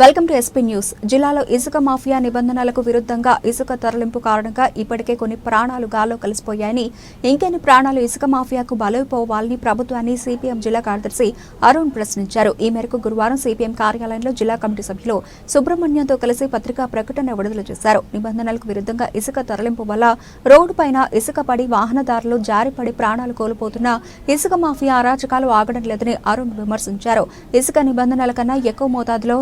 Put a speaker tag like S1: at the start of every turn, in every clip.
S1: Welcome to SP news. జిల్లాలో ఇసుక mafia నిబంధనలకు విరుద్ధంగా ఇసుక తరలింపు కారణంగా ఇప్పటికే కొన్ని ప్రాణాలు గాల్లో కలిసిపోయాయని ఇంకెన్ని ప్రాణాలు ఇసుక మాఫియాకు బలైపోవాలని ప్రభుత్వాన్ని సిపిఎం జిల్లా కార్యదర్శి అరుణ్ ప్రశ్నించారు. ఈ మేరకు గురువారం సిపిఎం కార్యాలయంలో జిల్లా కమిటీ సభ్యులు సుబ్రహ్మణ్యంతో కలిసి పత్రికా ప్రకటన విడుదల చేశారు. నిబంధనలకు విరుద్ధంగా ఇసుక తరలింపు వల్ల రోడ్డు పైన ఇసుక పడి వాహనదారులు జారిపడి ప్రాణాలు కోల్పోతున్న ఇసుక మాఫియా అరాచకాలు ఆగడం లేదని అరుణ్ విమర్శించారు. ఇసుక నిబంధనల కన్నా ఎక్కువ మోతాదులో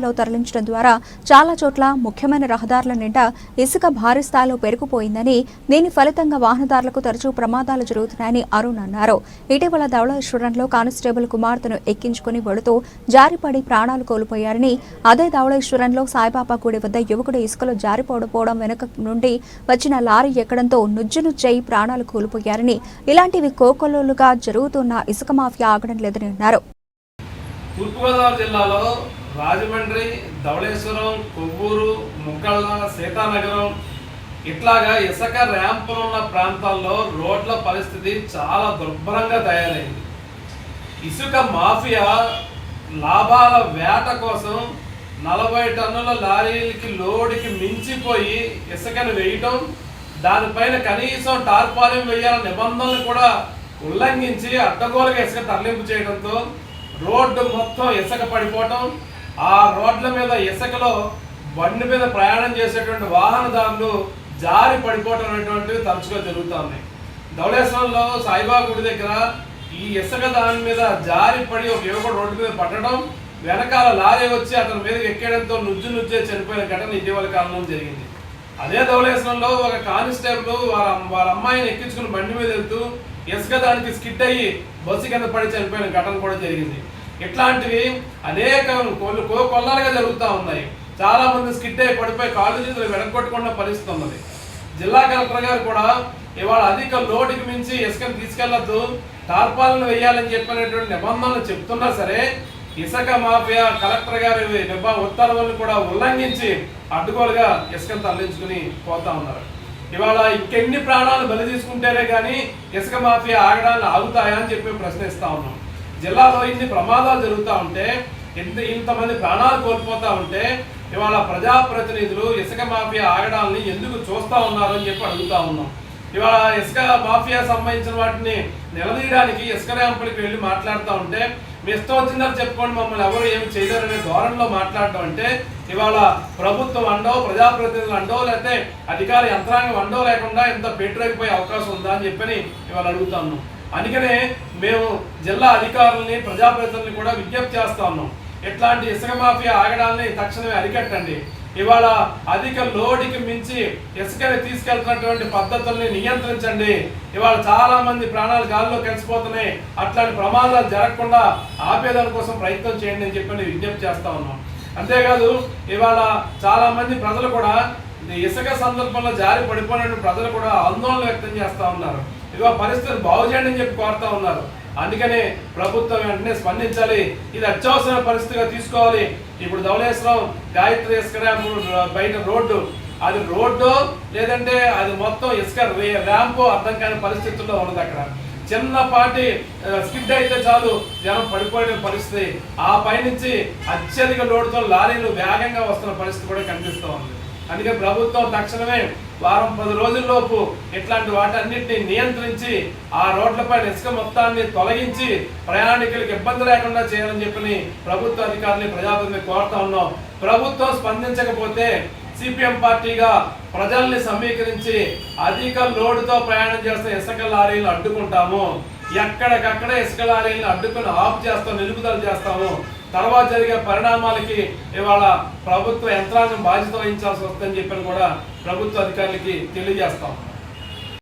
S1: లారీల్లో తరలించడం ద్వారా చాలా చోట్ల ముఖ్యమైన రహదారుల నిండా ఇసుక భారీ స్థాయిలో పెరిగిపోయిందని దీని ఫలితంగా వాహనదారులకు తరచూ ప్రమాదాలు జరుగుతున్నాయని అరుణ్ అన్నారు. ఇటీవల ధవళేశ్వరంలో కానిస్టేబుల్ కుమార్తెను ఎక్కించుకుని వెళుతూ జారిపడి ప్రాణాలు కోల్పోయారని అదే ధవళేశ్వరంలో సాయిబాబా గుడి వద్ద యువకుడు ఇసుకలో జారిపోవడం వెనుక నుండి వచ్చిన లారీ ఎక్కడంతో నుజ్జు నుజ్జై ప్రాణాలు కోల్పోయారని ఇలాంటివి కోకొల్లుగా జరుగుతున్న ఇసుక మాఫియా ఆగడం లేదని అన్నారు.
S2: తూర్పుగోదావరి జిల్లాలో రాజమండ్రి ధవళేశ్వరం కొవ్వూరు ముక్కళ్ళ సీతానగరం ఇట్లాగా ఇసుక ర్యాంపులు ఉన్న ప్రాంతాల్లో రోడ్ల పరిస్థితి చాలా దుర్భరంగా తయారైంది. ఇసుక మాఫియా లాభాల వేట కోసం నలభై టన్నుల లారీలకి లోడుకి మించిపోయి ఇసుకను వేయటం దానిపైన కనీసం టార్పాలిన్ వేయాల నిబంధనలు కూడా ఉల్లంఘించి అడ్డగోలుగా ఇసుక తరలింపు చేయడంతో రోడ్డు మొత్తం ఇసుక పడిపోవటం ఆ రోడ్ల మీద ఇసుకలో బండి మీద ప్రయాణం చేసేటువంటి వాహనదారులు జారి పడిపోవటం అనేటువంటివి తరచుగా జరుగుతున్నాయి ధవళేశ్వరంలో సాయిబాబా గుడి దగ్గర ఈ ఇసుక దాని మీద జారి పడి ఒక యువకుడు రోడ్డు మీద పట్టడం వెనకాల లారీ వచ్చి అతని మీద ఎక్కేయడంతో నుజ్జు నుజ్జే చనిపోయిన ఘటన ఇటీవల కాలంలో జరిగింది. అదే ధవళేశ్వరంలో ఒక కానిస్టేబుల్ వాళ్ళ వాళ్ళ అమ్మాయిని ఎక్కించుకుని బండి మీద వెళ్తూ ఇసుక దానికి స్కిట్ అయ్యి బస్సు కింద పడి చనిపోయిన ఘటన కూడా జరిగింది. ఇట్లాంటివి అనేక కొలు కో కొల్లాలుగా జరుగుతూ ఉన్నాయి. చాలా మంది స్కిడ్ అయ్యి పడిపోయి కాళ్ళు చేతులు వెనకొట్టుకున్న పరిస్థితి ఉన్నది. జిల్లా కలెక్టర్ గారు కూడా ఇవాళ అధిక లోటుకి మించి ఇసుకను తీసుకెళ్ళొద్దు టార్పాలను వేయాలని చెప్పినటువంటి నిబంధనలు చెప్తున్నా సరే ఇసుక మాఫియా కలెక్టర్ గారి నిబ ఉత్తర్వులను కూడా ఉల్లంఘించి అడ్డుగోలుగా ఇసుకను తరలించుకుని పోతా ఉన్నారు. ఇవాళ ఇంకెన్ని ప్రాణాలు బలి తీసుకుంటేనే కానీ ఇసుక మాఫియా ఆగడాన్ని ఆగుతాయా అని చెప్పి ప్రశ్నిస్తా ఉన్నాం. జిల్లాలో ఇన్ని ప్రమాదాలు జరుగుతూ ఉంటే ఇంత ఇంతమంది ప్రాణాలు కోల్పోతూ ఉంటే ఇవాళ ప్రజాప్రతినిధులు ఇసుక మాఫియా ఆగడాలని ఎందుకు చూస్తా ఉన్నారు అని చెప్పి అడుగుతా ఉన్నాం. ఇవాళ ఇసుక మాఫియా సంబంధించిన వాటిని నిలదీయడానికి ఇసుక ర్యాంపులకి వెళ్ళి మాట్లాడుతూ ఉంటే మీ ఇష్టం వచ్చిందని చెప్పుకోండి మమ్మల్ని ఎవరు ఏమి చేయలేరనే ధోరణిలో మాట్లాడటం అంటే ఇవాళ ప్రభుత్వం అండో ప్రజాప్రతినిధులు అండో లేకపోతే అధికార యంత్రాంగం అండో లేకుండా ఇంత పెట్టలేకపోయే అవకాశం ఉందా అని చెప్పని ఇవాళ అడుగుతా ఉన్నాం. అందుకనే మేము జిల్లా అధికారుల్ని ప్రజాప్రతినిధుల్ని కూడా విజ్ఞప్తి చేస్తా ఉన్నాం. ఇట్లాంటి ఇసుక మాఫియా ఆగడాన్ని తక్షణమే అరికట్టండి. ఇవాళ అధిక లోడ్కి మించి ఇసుకని తీసుకెళ్తున్నటువంటి పద్ధతుల్ని నియంత్రించండి. ఇవాళ చాలా మంది ప్రాణాలు గాల్లో కలిసిపోతున్నాయి. అట్లాంటి ప్రమాదాలు జరగకుండా ఆపేదాని కోసం ప్రయత్నం చేయండి అని చెప్పి విజ్ఞప్తి చేస్తా ఉన్నాం. అంతేకాదు ఇవాళ చాలా మంది ప్రజలు కూడా ఇసుక సందర్భంలో జారి పడిపోయిన ప్రజలు కూడా ఆందోళన వ్యక్తం చేస్తా ఉన్నారు. ఇదిగో పరిస్థితులు బాగు చేయండి అని చెప్పి కోరుతా ఉన్నారు. అందుకనే ప్రభుత్వం వెంటనే స్పందించాలి. ఇది అత్యవసర పరిస్థితిగా తీసుకోవాలి. ఇప్పుడు ధవళేశ్వరం గాయత్రి ఇసుక ర్యాంపు బయట రోడ్డు. అది రోడ్డు లేదంటే అది మొత్తం ఇసుక ర్యాంపు అర్థం కాని పరిస్థితుల్లో ఉన్నది అక్కడ. చిన్నపాటి స్కిడ్ అయితే చాలు. జనం పడిపోయిన పరిస్థితి. ఆ పైనుంచి అత్యధిక లోడుతో లారీలు వేగంగా వస్తున్న పరిస్థితి కూడా కనిపిస్తూ ఉంది. అందుకే ప్రభుత్వం తక్షణమే వారం పది రోజుల్లోపు ఇట్లాంటి వాటన్నిటిని నియంత్రించి ఆ రోడ్లపైన ఇసుక మొత్తాన్ని తొలగించి ప్రయాణికులకు ఇబ్బంది లేకుండా చేయాలని చెప్పని ప్రభుత్వ అధికారులు ప్రజాప్రతిని కోరుతా ఉన్నాం. ప్రభుత్వం స్పందించకపోతే సిపిఎం పార్టీగా ప్రజల్ని సమీకరించి అధిక లోడుతో ప్రయాణం చేస్తున్న ఇసుక లారీలు అడ్డుకుంటాము. ఎక్కడికక్కడ ఇసుక లారీలను అడ్డుకుని ఆఫ్ చేస్తాం నిలుపుదల చేస్తాము. తర్వాత జరిగే పరిణామాలకి ఇవాళ ప్రభుత్వ యంత్రాంగం బాధ్యత వహించాల్సి వస్తుందని చెప్పని కూడా ప్రభుత్వ అధికారులకి తెలియజేస్తాం.